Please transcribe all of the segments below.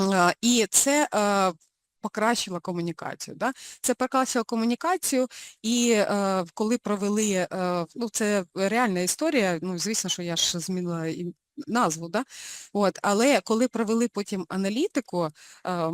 Е, І це е, покращило комунікацію. Да? Це покращило комунікацію, і е, коли провели, е, ну це реальна історія, ну звісно, що я ж змінила і назву, да? От, але коли провели потім аналітику, е,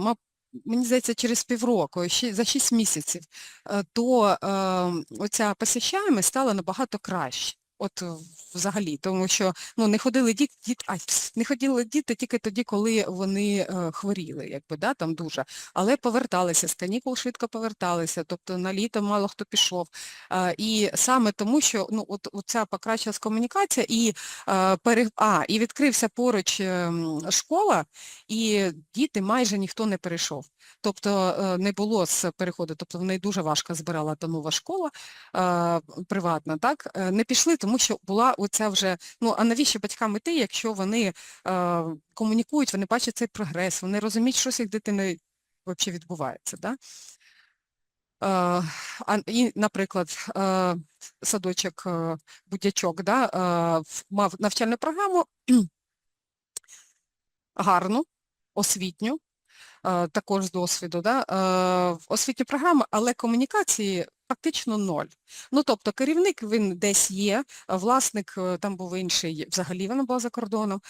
мені здається, через півроку, за 6 місяців, е, то е, оця посещаємість стала набагато краще. От е, взагалі, тому що ну, не ходили діти, діт, ай, не ходили діти тільки тоді, коли вони е, хворіли, якби, да, там дуже. Але поверталися, з канікул швидко поверталися, тобто на літо мало хто пішов. Е, і саме тому, що ну, от, оця покращилась комунікація, і, е, пере... а, і відкрився поруч е, школа, і діти майже ніхто не перейшов. Тобто е, не було з переходу, тобто в неї дуже важко збирала та нова школа е, приватна, так, е, не пішли, тому що була оця вже, ну а навіщо батькам іти, якщо вони е, комунікують, вони бачать цей прогрес, вони розуміють, що з їх дитиною взагалі відбувається. Да? Е, а, і, наприклад, е, садочок е, Будячок да, мав навчальну програму гарну, освітню, також з досвіду, да, освітню програму, але комунікації фактично ноль. Ну, тобто керівник він десь є, власник е, там був інший, взагалі вона була за кордоном.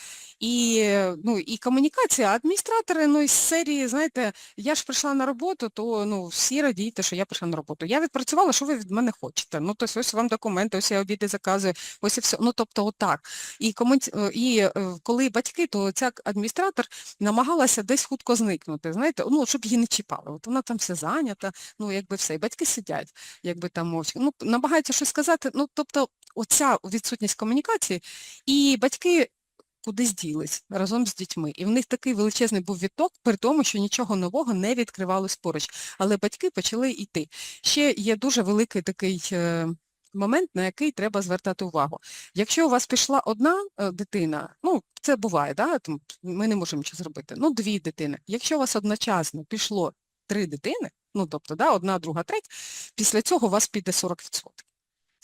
І, ну, і комунікація, адміністратори, ну, із серії, знаєте, я ж прийшла на роботу, то ну, всі радійте, що я прийшла на роботу. Я відпрацювала, що ви від мене хочете. Ну, тобто ось вам документи, ось я обіди заказую, ось і все. Ну, тобто отак. І, комуні... е, і е, коли батьки, то ця адміністратор намагалася десь хутко зникнути, знаєте, ну, щоб її не чіпали. От вона там все зайнята, ну, якби все. І батьки сидять, якби там мовчки. Ну, намагаються щось сказати. Ну, тобто, оця відсутність комунікації, і батьки кудись ділись разом з дітьми. І в них такий величезний був відток, при тому, що нічого нового не відкривалось поруч. Але батьки почали йти. Ще є дуже великий такий е, момент, на який треба звертати увагу. Якщо у вас пішла одна е, дитина, ну, це буває, да? ми не можемо нічого зробити, ну, дві дитини. Якщо у вас одночасно пішло три дитини, ну, тобто, да, одна, друга, третя, після цього у вас піде 40%.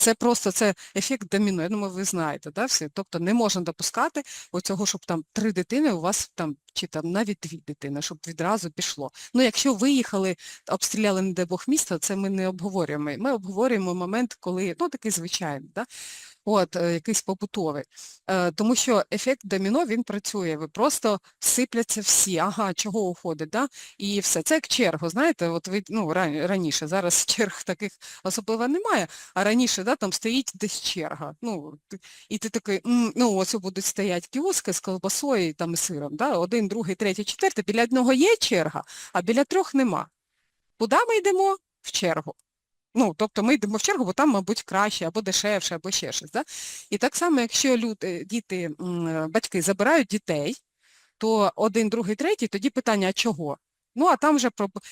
Це просто це ефект доміно, я думаю, ви знаєте, да, всі? Тобто не можна допускати оцього, щоб там три дитини у вас там, чи там навіть дві дитини, щоб відразу пішло. Ну, якщо виїхали, обстріляли, не дай Бог місто, це ми не обговорюємо. Ми обговорюємо момент, коли, ну, такий звичайний, да? От, е, якийсь побутовий. Е, тому що ефект доміно, він працює, ви просто сипляться всі, ага, чого уходить, да? і все. Це як чергу, знаєте, от ви, ну, раніше, зараз черг таких особливо немає, а раніше, да, там стоїть десь черга, ну, і ти такий, ну, ось будуть стоять кіоски з колбасою там і сиром, да? один, другий, третій, четвертий, біля одного є черга, а біля трьох нема. Куди ми йдемо? В чергу. Ну, тобто ми йдемо в чергу, бо там, мабуть, краще, або дешевше, або ще щось. Да? І так само, якщо люди, діти, е, батьки забирають дітей, то один, другий, третій, тоді питання, а чого? Ну, а там вже,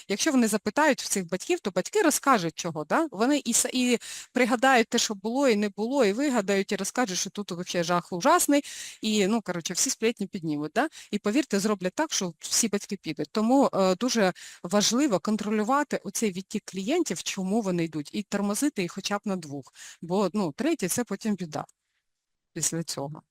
якщо вони запитають в цих батьків, то батьки розкажуть чого, да? Вони і, і пригадають те, що було і не було, і вигадають, і розкажуть, що тут взагалі жах ужасний, і, ну, коротше, всі сплетні піднімуть, да? І повірте, зроблять так, що всі батьки підуть. Тому е, дуже важливо контролювати оцей відтік клієнтів, чому вони йдуть, і тормозити їх хоча б на двох. Бо, ну, третє, це потім біда після цього.